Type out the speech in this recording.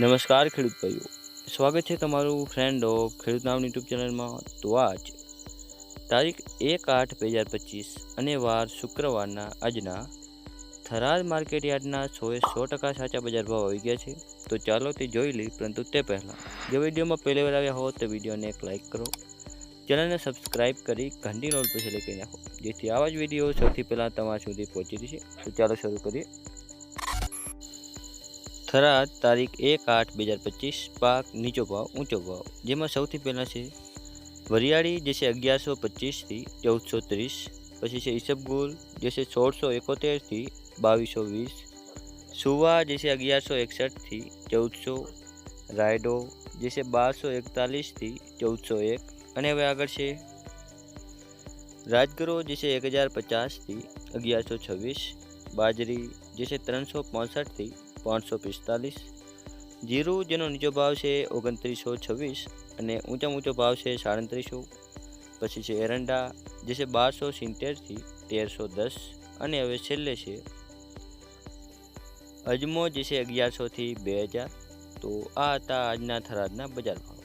નમસ્કાર ખેડૂત ભાઈઓ. સ્વાગત છે તમારું ફ્રેન્ડ ઓફ ખેડૂત નામની યુટ્યુબ ચેનલમાં તો આજ તારીખ એક આઠ બે હજાર પચીસ અને વાર શુક્રવારના આજના થરાદ માર્કેટ યાર્ડના સોએ સો ટકા સાચા બજાર ભાવ આવી ગયા છે. તો ચાલો તે જોઈ લઈ પરંતુ તે પહેલાં, જો વિડીયોમાં પહેલી વાર આવ્યા હો તો વિડીયોને એક લાઇક કરો. ચેનલને સબસ્ક્રાઇબ કરી ઘંટી નોટ પર સિલેક્ટ કરી નાખો, જેથી આવા જ વીડિયો સૌથી પહેલાં તમારા સુધી પહોંચી જશે. તો ચાલો શરૂ કરીએ. થરાદ તારીખ એક આઠ બે હજાર પચીસ પાક નીચો ભાવ, ઊંચો ભાવ. જેમાં સૌથી પહેલાં છે વરિયાળી, જે છે અગિયારસો પચીસથી ચૌદસો ત્રીસ, પછી છે ઈસબગુલ જે છે સોળસો એકોતેરથી બાવીસો વીસ, સુવા, જે છે અગિયારસો એકસઠથી ચૌદસો, રાયડો, જે છે બારસો એકતાલીસથી ચૌદસો એક, અને હવે આગળ છે રાજગરો, જે છે એક હજાર પચાસથી અગિયારસો છવ્વીસ, બાજરી, જે છે ત્રણસો પોસઠથી પાંચસો પિસ્તાલીસ. જીરું, જેનો નીચો ભાવ છે ઓગણત્રીસો છવ્વીસ અને ઊંચા ઊંચો ભાવ છે સાડત્રીસો. પછી છે એરંડા, જે છે બારસો સિત્તેરથી તેરસો દસ અને હવે છેલ્લે છે અજમો, જે છે અગિયારસોથી બે હજાર. તો આ હતા આજના થરાદના બજાર ભાવ.